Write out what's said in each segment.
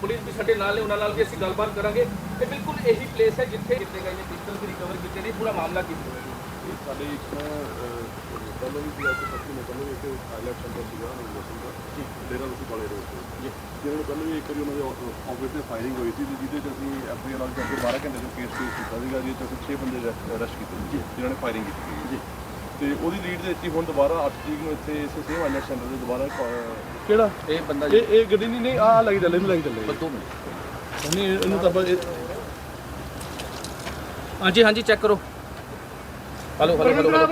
Police ਵੀ ਸਾਡੇ ਨਾਲ ਨੇ ਉਹਨਾਂ ਨਾਲ ਵੀ ਅਸੀਂ ਗੱਲਬਾਤ ਕਰਾਂਗੇ। ਤੇ ਬਿਲਕੁਲ ਇਹੀ ਪਲੇਸ ਹੈ ਜਿੱਥੇ ਕਿਤੇ ਗਏ ਨੇ ਪਿਸਟਲ ਵੀ ਰਿਕਵਰ ਕੀਤੇ ਨੇ ਪੂਰਾ ਮਾਮਲਾ ਕੀ ਹੋਇਆ ਸਾਡੇ ਇੱਕ ਨਾ ਪਹਿਲਾਂ ਵੀ ਸੀ ਅੱਜ ਤੱਕ ਨੇ ਪਹਿਲਾਂ ਵੀ ਇੱਕ ਹਾਈਲਾਈਟ ਸੈਂਟਰ ਸੀਗਾ ਯੂਨੀਵਰਸਿਟੀ ਦਾ ਜੀ। ਡੇਰਾ ਤੁਸੀਂ ਕਾਲੇ ਰੋਡ ਤੇ। ਜੀ। ਜਿਹਨਾਂ ਨੇ ਪਹਿਲਾਂ ਵੀ ਇੱਕ ਵਾਰੀ ਉਹਨਾਂ ਦੇ ਆਫਿਸ ਤੇ ਫਾਇਰਿੰਗ ਹੋਈ ਸੀ ਜਿਹਦੇ ਚ ਅਸੀਂ ਐਫਆਈਆਰ ਲੌਂਚ ਕਰਕੇ 12 ਘੰਟੇ ਦਾ ਕੇਸ ਕੀਤਾ ਸੀਗਾ ਜਿਹਦੇ ਚ ਅਸੀਂ 6 ਬੰਦੇ ਅਰੈਸਟ ਕੀਤੇ ਸੀ ਜਿਨ੍ਹਾਂ ਨੇ ਫਾਇਰਿੰਗ ਕੀਤੀ ਜੀ। ਤੇ ਉਹਦੀ ਲੀਡ ਦੇ ਹੀ ਹੁਣ ਦੁਬਾਰਾ 8 ਤਰੀਕ ਨੂੰ ਇੱਥੇ ਇਸੇ ਸੇਮ ਹਾਈਲਾਈਟ ਸੈਂਟਰ ਦੇ ਦੁਬਾਰਾ ਕਿਹੜਾ? ਇਹ ਬੰਦਾ ਇਹ ਇਹ ਗੱਡੀ ਨਹੀਂ ਨਹੀਂ ਆ ਲੱਗ ਚੱਲੇ ਇਹਨੂੰ ਲੱਗ ਚੱਲੇ। ਦੋ ਮਿੰਟ। ਨਹੀਂ ਇਹਨੂੰ ਤਾਂ ਹਾਂਜੀ ਹਾਂਜੀ ਚੈੱਕ ਕਰੋ। ਹਲੋ ਹਲੋ ਹਲੋ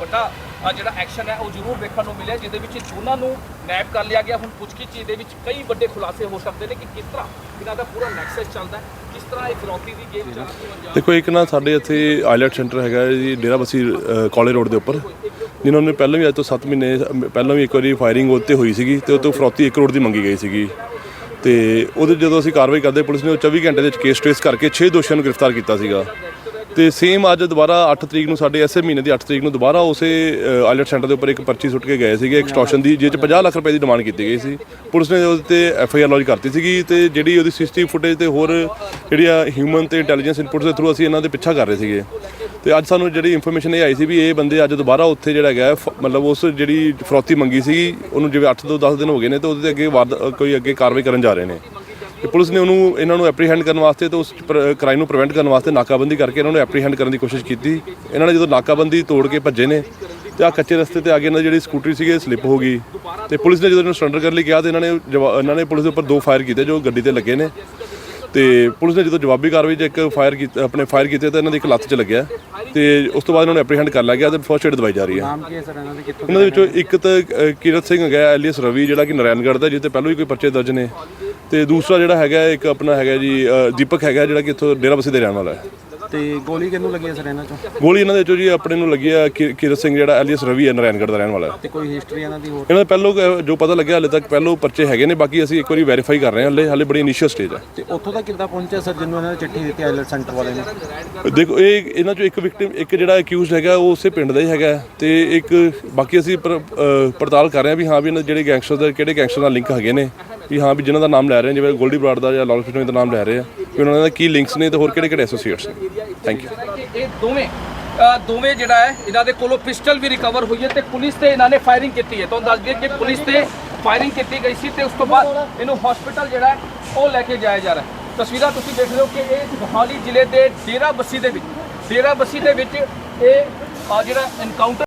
ਵੱਡਾ ਆ ਜਿਹੜਾ ਐਕਸ਼ਨ ਹੈ ਉਹ ਜ਼ਰੂਰ ਵੇਖਣ ਨੂੰ ਮਿਲਿਆ ਜਿਹਦੇ ਵਿੱਚ ਦੋਨਾਂ ਨੂੰ ਨੈਪ ਕਰ ਲਿਆ ਗਿਆ। ਹੁਣ ਪੁੱਛਗਿੱਛ ਦੇ ਵਿੱਚ ਕਈ ਵੱਡੇ ਖੁਲਾਸੇ ਹੋ ਸਕਦੇ ਨੇ ਕਿ ਕਿਸ ਤਰ੍ਹਾਂ ਇਹਨਾਂ ਦਾ ਪੂਰਾ ਨੈਕਸਸ ਚੱਲਦਾ ਹੈ ਕਿਸ ਤਰ੍ਹਾਂ ਇਹ ਫਿਰੌਤੀ ਦੀ ਗੇਮ ਚੱਲਦੀ ਹੈ ਦੇਖੋ ਇੱਕ ਨਾ ਸਾਡੇ ਇੱਥੇ ਆਈਲੈਟ ਸੈਂਟਰ ਹੈਗਾ ਜੀ ਡੇਰਾ ਬਸੀ ਕਾਲਜ ਰੋਡ ਦੇ ਉੱਪਰ। ਜਿਨ੍ਹਾਂ ਨੇ ਪਹਿਲਾਂ ਵੀ ਅੱਜ ਤੋਂ 7 ਮਹੀਨੇ ਪਹਿਲਾਂ ਵੀ ਇੱਕ ਵਾਰੀ ਫਾਇਰਿੰਗ ਉੱਤੇ ਹੋਈ ਸੀਗੀ ਤੇ ਉਹ ਤੋਂ ਫਰੌਤੀ 1 ਕਰੋੜ ਦੀ ਮੰਗੀ ਗਈ ਸੀਗੀ। ਤੇ ਉਹਦੇ ਜਦੋਂ ਅਸੀਂ ਕਾਰਵਾਈ ਕਰਦੇ ਪੁਲਿਸ ਨੇ ਉਹ 24 ਘੰਟੇ ਦੇ ਵਿੱਚ ਕੇਸ ਟ੍ਰੇਸ ਕਰਕੇ 6 ਦੋਸ਼ੀਆਂ ਨੂੰ ਗ੍ਰਿਫਤਾਰ ਕੀਤਾ ਸੀਗਾ। ਤੇ ਸੇਮ ਅੱਜ ਦੁਬਾਰਾ 8 ਤਰੀਕ ਨੂੰ ਸਾਡੇ ਐਸੇ ਮਹੀਨੇ ਦੀ 8 ਤਰੀਕ ਨੂੰ ਦੁਬਾਰਾ ਉਸੇ ਆਈਲੈਟ ਸੈਂਟਰ ਦੇ ਉੱਪਰ ਇੱਕ ਪਰਚੀ ਸੁੱਟ ਕੇ ਗਏ ਸੀਗੇ ਐਕਸਟੋਰਸ਼ਨ ਦੀ ਜਿਹਦੇ 'ਚ 50 ਲੱਖ ਰੁਪਏ ਦੀ ਡਿਮਾਂਡ ਕੀਤੀ ਗਈ ਸੀ। ਪੁਲਿਸ ਨੇ ਉਹਦੇ ਤੇ ਐਫ ਆਈ ਆਰ ਲੌਂਚ ਕਰਤੀ ਸੀਗੀ ਤੇ ਜਿਹੜੀ ਉਹਦੀ ਸੀਸੀਟੀਵੀ ਫੁਟੇਜ ਤੇ ਹੋਰ ਜਿਹੜੀ ਆ ਹਿਊਮਨ ਤੇ ਇੰਟੈਲੀਜੈਂਸ ਇਨਪੁਟਸ ਦੇ ਥਰੂ ਅਸੀਂ ਇਹਨਾਂ ਦੇ ਪਿੱਛਾ ਕਰ ਰਹੇ ਸੀਗੇ। ਤੇ ਅੱਜ ਸਾਨੂੰ ਜਿਹੜੀ ਇਨਫੋਰਮੇਸ਼ਨ ਇਹ ਆਈ ਸੀ ਵੀ ਇਹ ਬੰਦੇ ਅੱਜ ਦੁਬਾਰਾ ਉੱਥੇ ਜਿਹੜਾ ਹੈਗਾ, ਫ- ਮਤਲਬ ਉਸ ਜਿਹੜੀ ਫਰੋਤੀ ਮੰਗੀ ਸੀਗੀ, ਉਹਨੂੰ ਜਿਵੇਂ 8 ਤੋਂ 10 ਦਿਨ ਹੋ ਗਏ ਨੇ ਤੇ ਉਹਦੇ ਤੇ ਅੱਗੇ ਵਾਰਦ- ਕੋਈ ਅੱਗੇ ਕਾਰਵਾਈ ਕਰਨ ਜਾ ਰਹੇ ਨੇ। ਤੇ ਪੁਲਿਸ ਨੇ ਉਹਨੂੰ, ਇਹਨਾਂ ਨੂੰ ਐਪਰੀਹੈਂਡ ਕਰਨ ਵਾਸਤੇ ਤੇ ਉਸ ਕ੍ਰਾਈਮ ਨੂੰ ਪ੍ਰੀਵੈਂਟ ਕਰਨ ਵਾਸਤੇ ਨਾਕਾਬੰਦੀ ਕਰਕੇ ਇਹਨਾਂ ਨੂੰ ਐਪਰੀਹੈਂਡ ਕਰਨ ਦੀ ਕੋਸ਼ਿਸ਼ ਕੀਤੀ। ਇਹਨਾਂ ਨੇ ਜਦੋਂ ਨਾਕਾਬੰਦੀ ਤੋੜ ਕੇ ਭੱਜੇ ਨੇ ਤੇ ਆ ਕੱਚੇ ਰਸਤੇ ਤੇ ਆ ਕੇ ਇਹਨਾਂ ਦੀ ਜਿਹੜੀ ਸਕੂਟਰੀ ਸੀਗੀ ਸਲਿੱਪ ਹੋ ਗਈ। ਤੇ ਪੁਲਿਸ ਨੇ ਜਦੋਂ ਇਹਨੂੰ ਸਰੈਂਡਰ ਕਰਨ ਲਈ ਕਿਹਾ ਤੇ ਇਹਨਾਂ ਨੇ ਜਵਾ- ਇਹਨਾਂ ਨੇ ਪੁਲਿਸ ਦੇ ਉੱਪਰ ਦੋ ਫਾਇਰ ਕੀਤੇ ਜੋ ਗੱਡੀ ਤੇ ਲੱਗੇ ਨੇ। ਤੇ ਪੁਲਿਸ ਨੇ ਜਦੋਂ ਜਵਾਬੀ ਕਾਰਵਾਈ 'ਚ ਇੱਕ ਫਾਇਰ ਕੀਤਾ ਆਪਣੇ ਫਾਇਰ ਕੀਤੇ ਤਾਂ ਇਹਨਾਂ ਦੀ ਇੱਕ ਲੱਤ 'ਚ ਲੱਗਿਆ ਤੇ ਉਸ ਤੋਂ ਬਾਅਦ ਇਹਨਾਂ ਨੂੰ ਐਪਰੀਹੈਂਡ ਕਰ ਲਿਆ ਗਿਆ ਤੇ ਫਸਟ ਏਡ ਦਵਾਈ ਜਾ ਰਹੀ ਹੈ। ਨਾਮ ਕੀ ਹੈ ਸਰ? ਇਹਨਾਂ ਦੇ ਕਿੱਥੋਂ ਉਹਨਾਂ ਦੇ ਵਿੱਚੋਂ ਇੱਕ ਤਾਂ ਅ, ਕੀਰਤ ਸਿੰਘ ਹੈਗਾ ਐਲੀਅਸ ਰਵੀ ਜਿਹੜਾ ਕਿ ਨਾਰਾਇਣਗੜ੍ਹ ਦਾ ਜਿੱਤੇ ਪਹਿਲਾਂ ਵੀ ਕੋਈ ਪਰਚੇ ਦਰਜ ਨੇ। ਤੇ ਦੂਸਰਾ ਜਿਹੜਾ ਹੈਗਾ ਇੱਕ ਆਪਣਾ ਹੈਗਾ ਜੀ ਅ, ਦੀਪਕ ਹੈਗਾ ਜਿਹੜਾ ਕਿ ਇੱਥੋਂ ਡੇਰਾ ਬਸੀ ਦੇ ਰਹਿਣ ਵਾਲਾ ਹੈ। ਤੇ ਗੋਲੀ ਕਿਹਨੂੰ ਲੱਗੀ ਹੈ ਸਰ ਇਹਨਾਂ ਚੋਂ? ਗੋਲੀ ਇਹਨਾਂ ਦੇ ਵਿੱਚੋਂ ਜੀ ਆਪਣੇ ਨੂੰ ਲੱਗੀ ਆ ਕੀ- ਕੀਰਤ ਸਿੰਘ ਜਿਹੜਾ ਐਲੀਅਸ ਰਵੀ ਹੈ ਨਾਰਾਇਣਗੜ੍ਹ ਦਾ ਰਹਿਣ ਵਾਲਾ ਹੈ। ਤੇ ਕੋਈ ਹਿਸਟਰੀ ਇਹਨਾਂ ਦੀ ਹੋਰ? ਇਹਨਾਂ ਦੇ ਪਹਿਲੋਂ ਜੋ ਪਤਾ ਲੱਗਿਆ ਹਲੇ ਤੱਕ ਪਹਿਲੋਂ ਪਰਚੇ ਹੈਗੇ ਨੇ ਬਾਕੀ ਅਸੀਂ ਇੱਕ ਵਾਰੀ ਵੈਰੀਫਾਈ ਕਰ ਰਹੇ ਹਾਂ ਹਲੇ ਹਲੇ ਬੜੀ ਇਨੀਸ਼ੀਅਲ ਸਟੇਜ ਹੈ ਤੇ ਉੱਥੋਂ ਤੱਕ ਕਿੱਦਾਂ ਪਹੁੰਚਿਆ ਸਰ ਜਿਹਨੂੰ ਇਹਨਾਂ ਨੇ ਚਿੱਠੀ ਦਿੱਤੀ ਆਈਲੈਟ ਸੈਂਟਰ ਵਾਲੇ ਨੇ? ਦੇਖੋ ਇਹ ਇਹਨਾਂ ਚੋਂ ਇੱਕ ਵਿਕਟਿਮ ਇੱਕ ਜਿਹੜਾ ਅਕਿਊਜ਼ਡ ਹੈਗਾ ਉਹ ਉਸੇ ਪਿੰਡ ਦਾ ਹੀ ਹੈਗਾ ਤੇ ਇੱਕ ਬਾਕੀ ਅਸੀਂ ਪਰ- ਪੜਤਾਲ ਕਰ ਰਹੇ ਹਾਂ ਵੀ ਹਾਂ ਵੀ ਇਹਨਾਂ ਦੇ ਜਿਹੜੇ ਗੈਂਗਸਟਰ ਦੇ ਕਿਹੜੇ ਗੈਂਗਸਟਰ ਨਾਲ ਲਿੰਕ ਹੈਗੇ ਨੇ। ਵੀ ਹਾਂ ਵੀ ਜਿਨ੍ਹਾਂ ਦਾ ਨਾਮ ਲੈ ਰਹੇ ਜਿਵੇਂ ਗੋਲਡੀ ਬਰਾੜ ਦਾ ਜਾਂ ਲਾਰੈਂਸ ਦਾ ਨਾਮ ਲੈ ਰਹੇ ਆ ਵੀ ਉਹਨਾਂ ਦਾ ਕੀ ਲਿੰਕਸ ਨੇ ਤੇ ਹੋਰ ਕਿਹੜੇ ਕਿਹੜੇ ਐਸੋਸੀਏਟਸ ਨੇ ਥੈਂਕ ਯੂ ਇਹ ਦੋਵੇਂ ਦੋਵੇਂ ਜਿਹੜਾ ਹੈ ਇਹਨਾਂ ਦੇ ਕੋਲੋਂ ਪਿਸਟਲ ਵੀ ਰਿਕਵਰ ਹੋਈ ਹੈ ਤੇ ਪੁਲਿਸ ਤੇ ਇਹਨਾਂ ਨੇ ਫਾਇਰਿੰਗ ਕੀਤੀ ਹੈ। ਤੁਹਾਨੂੰ ਦੱਸ ਦਈਏ ਕਿ ਪੁਲਿਸ ਤੇ ਫਾਇਰਿੰਗ ਕੀਤੀ ਗਈ ਸੀ ਤੇ ਉਸ ਤੋਂ ਬਾਅਦ ਇਹਨੂੰ ਹਸਪੀਟਲ ਜਿਹੜਾ ਹੈ ਉਹ ਲੈ ਕੇ ਜਾਇਆ ਜਾ ਰਿਹਾ ਤਸਵੀਰਾਂ ਤੁਸੀਂ ਦੇਖ ਰਹੇ ਹੋ ਕਿ ਇਹ ਮੋਹਾਲੀ ਜ਼ਿਲ੍ਹੇ ਦੇ ਡੇਰਾ ਬੱਸੀ ਦੇ ਵਿੱਚ ਡੇਰਾ ਬੱਸੀ ਦੇ ਵਿੱਚ ਇਹ ਅ, ਜਿਹੜਾ ਐਨਕਾਊਂਟਰ